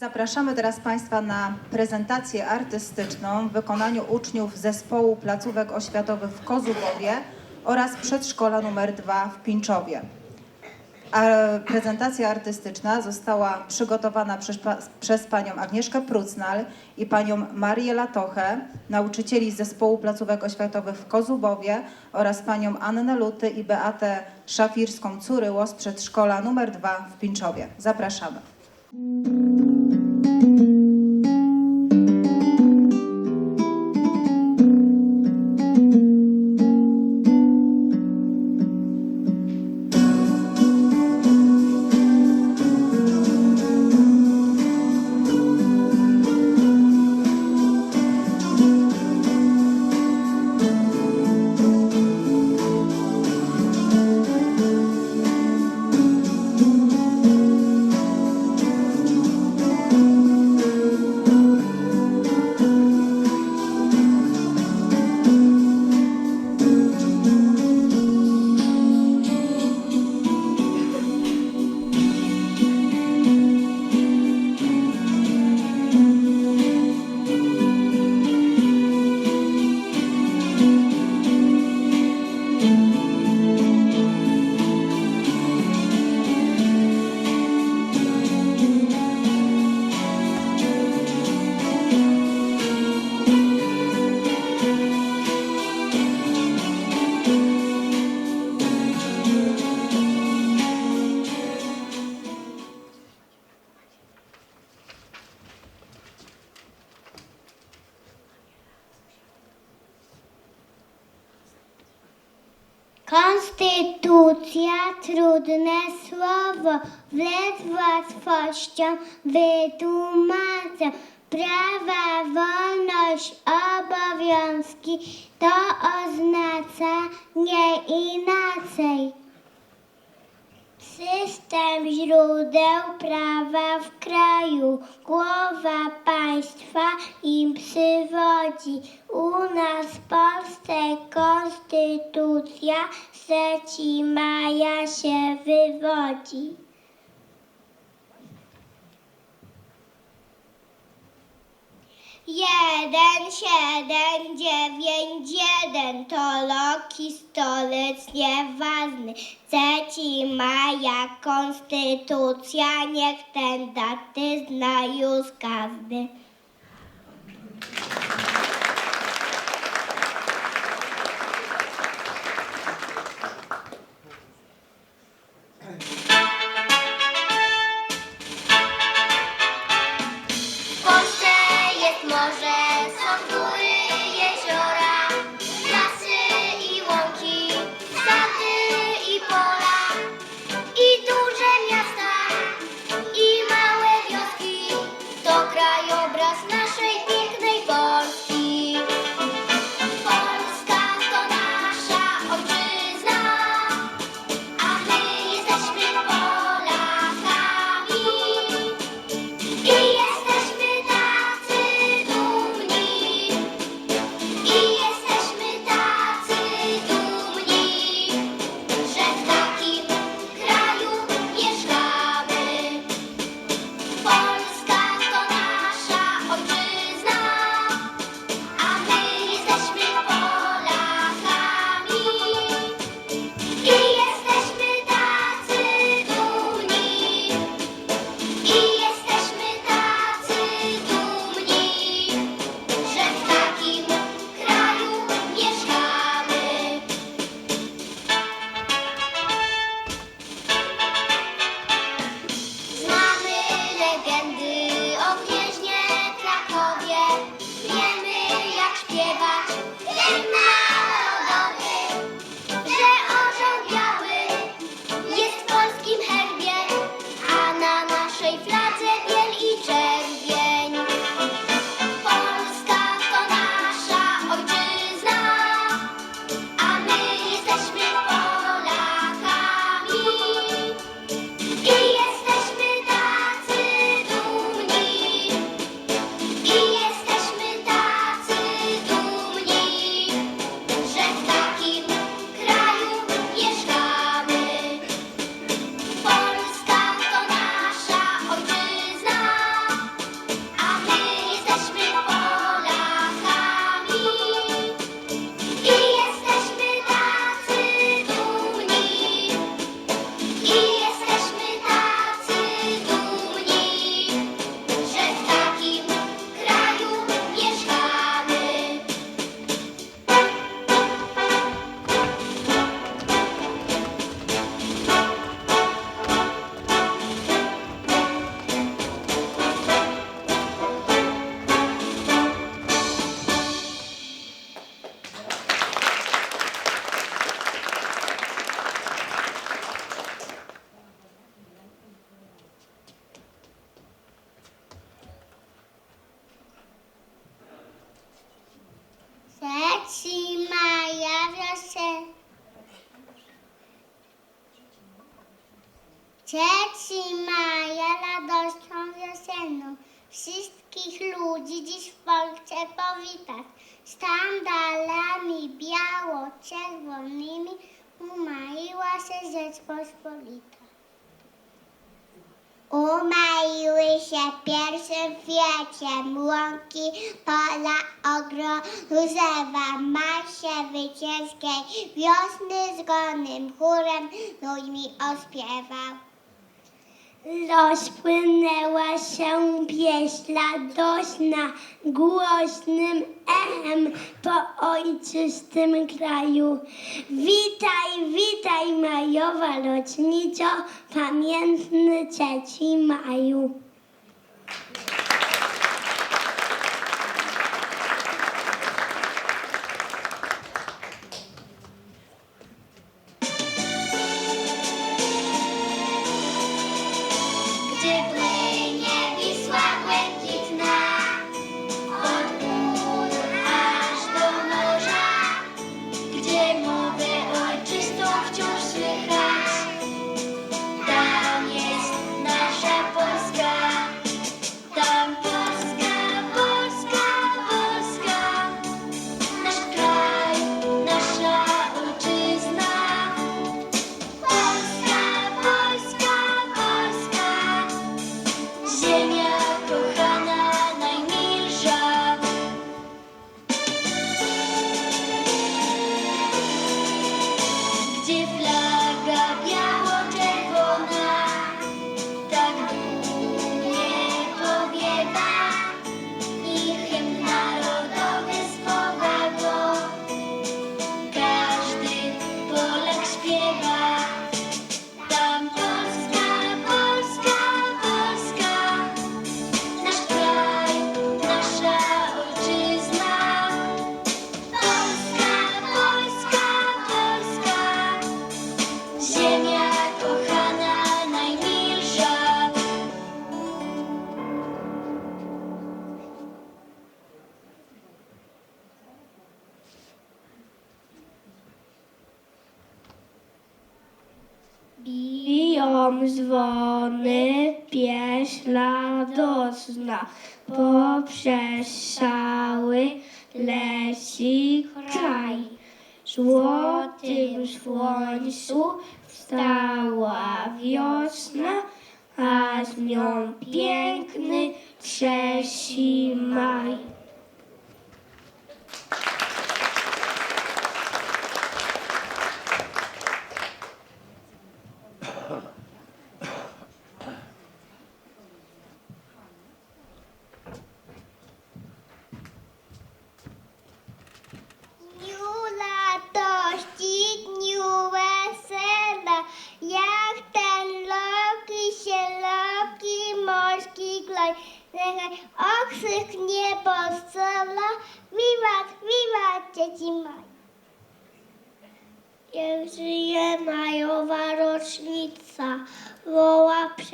Zapraszamy teraz Państwa na prezentację artystyczną w wykonaniu uczniów zespołu placówek oświatowych w Kozubowie oraz przedszkola numer 2 w Pińczowie. A prezentacja artystyczna została przygotowana przez, przez panią Agnieszkę Prucnal i panią Marię Latochę, nauczycieli zespołu placówek oświatowych w Kozubowie oraz panią Annę Luty i Beatę Szafirską-Curyło z przedszkola numer 2 w Pińczowie. Zapraszamy. Wlec łatwością wytłumaczę. Prawa, wolność, obowiązki, to oznacza nie inaczej. System źródeł prawa w kraju, głowa państwa im przywodzi. U nas w Polsce konstytucja 3 maja się wywodzi. Jeden, siedem, dziewięć, jeden to loki stolec nieważny. Trzeci maja konstytucja, niech ten daty zna już każdy. Umaiły się pierwszym kwieciem łąki, pola, ogrozewa, marsze wycięskiej wiosny z gonym chórem ludźmi ośpiewał. Rozpłynęła się pieśń radośna głośnym echem po ojczystym kraju. Witaj, witaj majowa rocznico, pamiętny trzeci maju. Biją dzwony, pieśń radosna, poprzez leci kraj. Złotym słońcu wstała wiosna, a z nią piękny trzeci maj.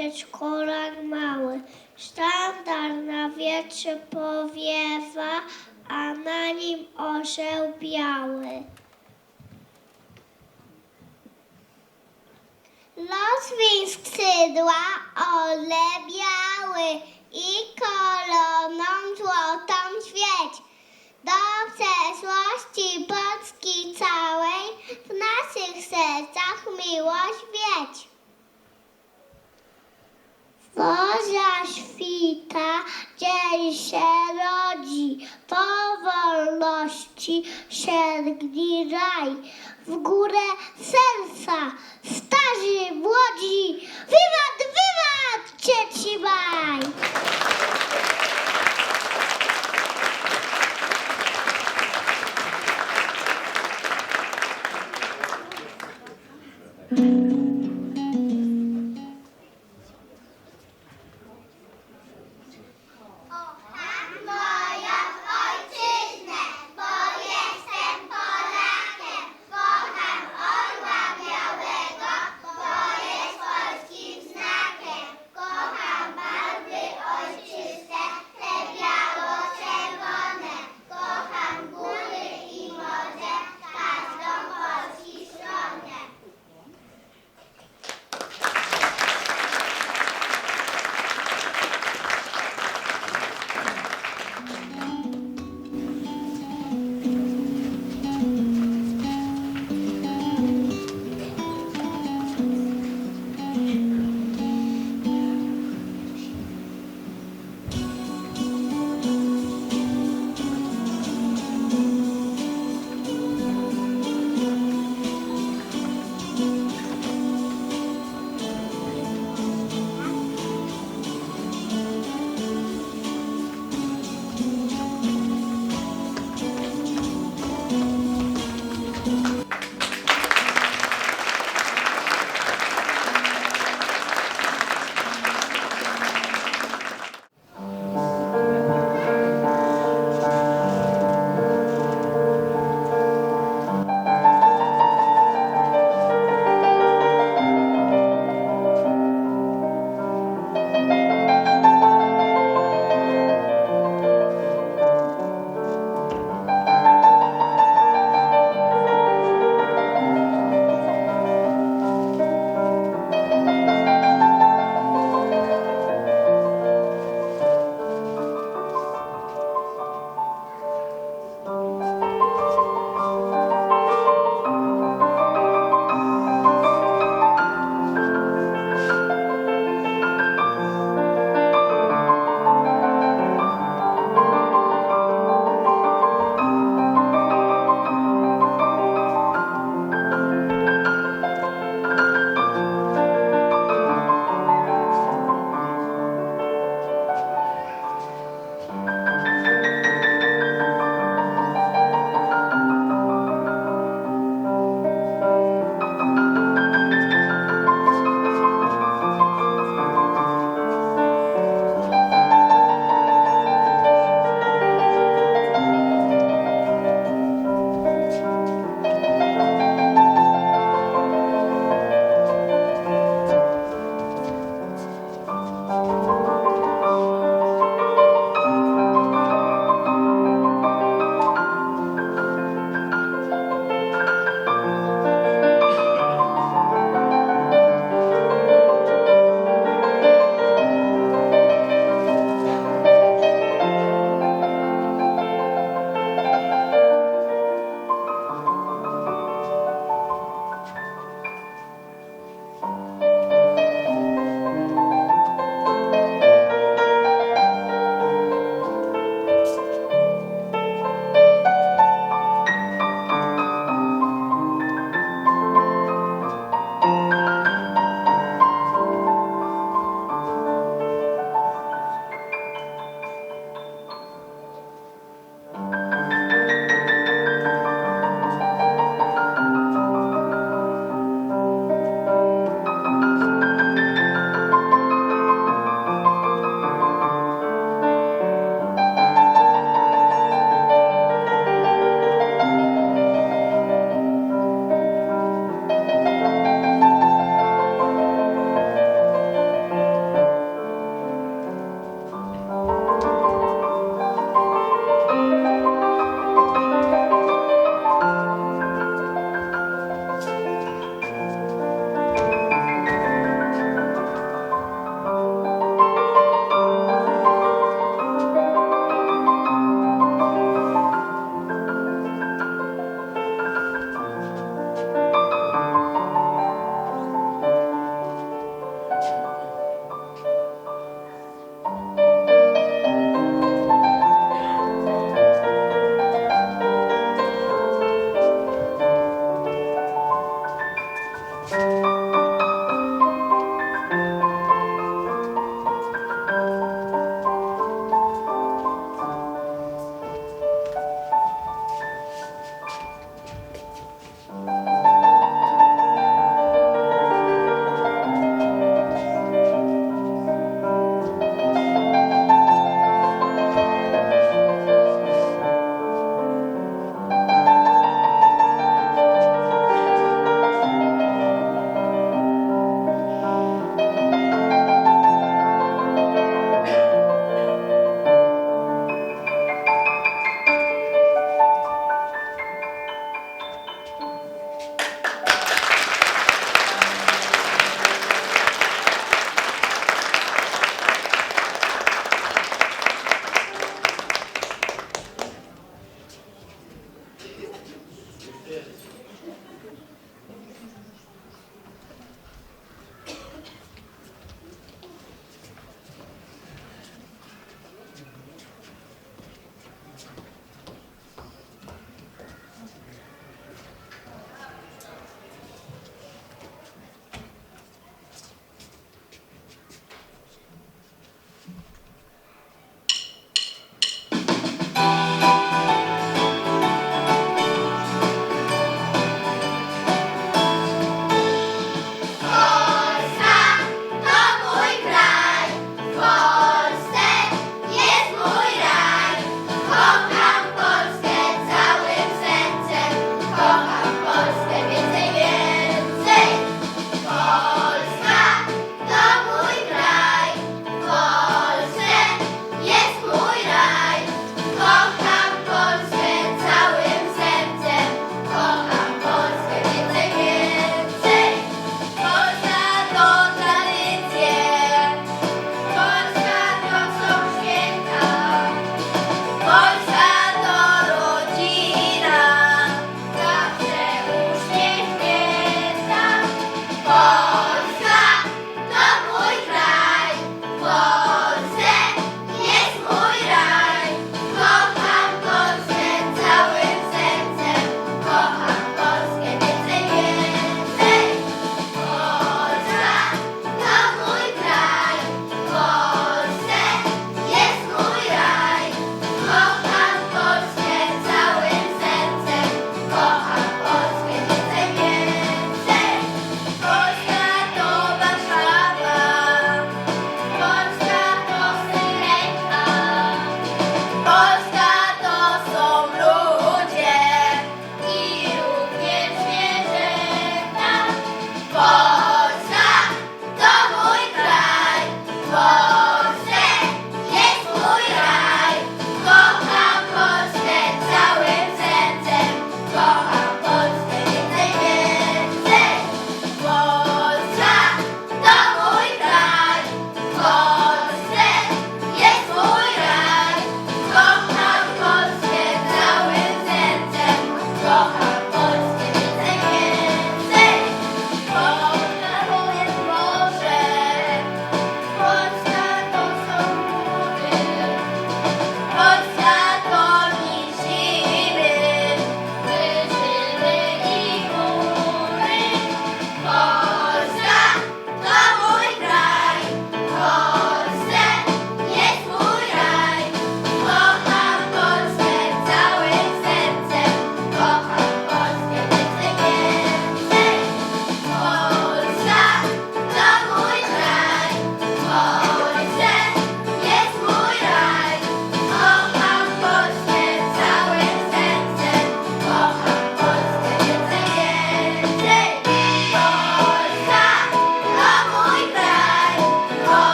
Przedszkolak mały. Sztandar na wietrze powiewa, a na nim orzeł biały. Rozwiń skrzydła, ole biały i koloną złotą świeć. Do przeszłości Polski całej w naszych sercach miłość wieć. Zorza świta, dzień się rodzi, po wolności sięgni raj. W górę serca, starzy, młodzi, wiwat, wiwat, trzeci maj!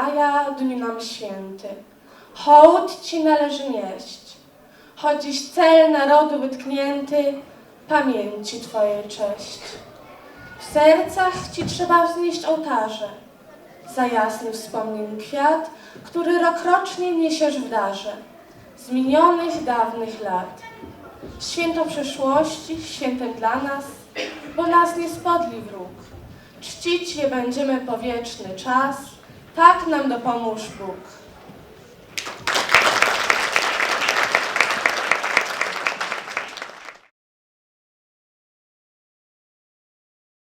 Maja, dniu nam święty. Hołd ci należy nieść, chodziś cel narodu wytknięty, pamięci twojej cześć. W sercach ci trzeba wznieść ołtarze, za jasny wspomnień kwiat, który rokrocznie niesiesz w darze, z minionych dawnych lat. Święto przeszłości, świętem dla nas, bo nas nie spodli wróg. Czcić je będziemy po wieczny czas, tak nam dopomóż Bóg.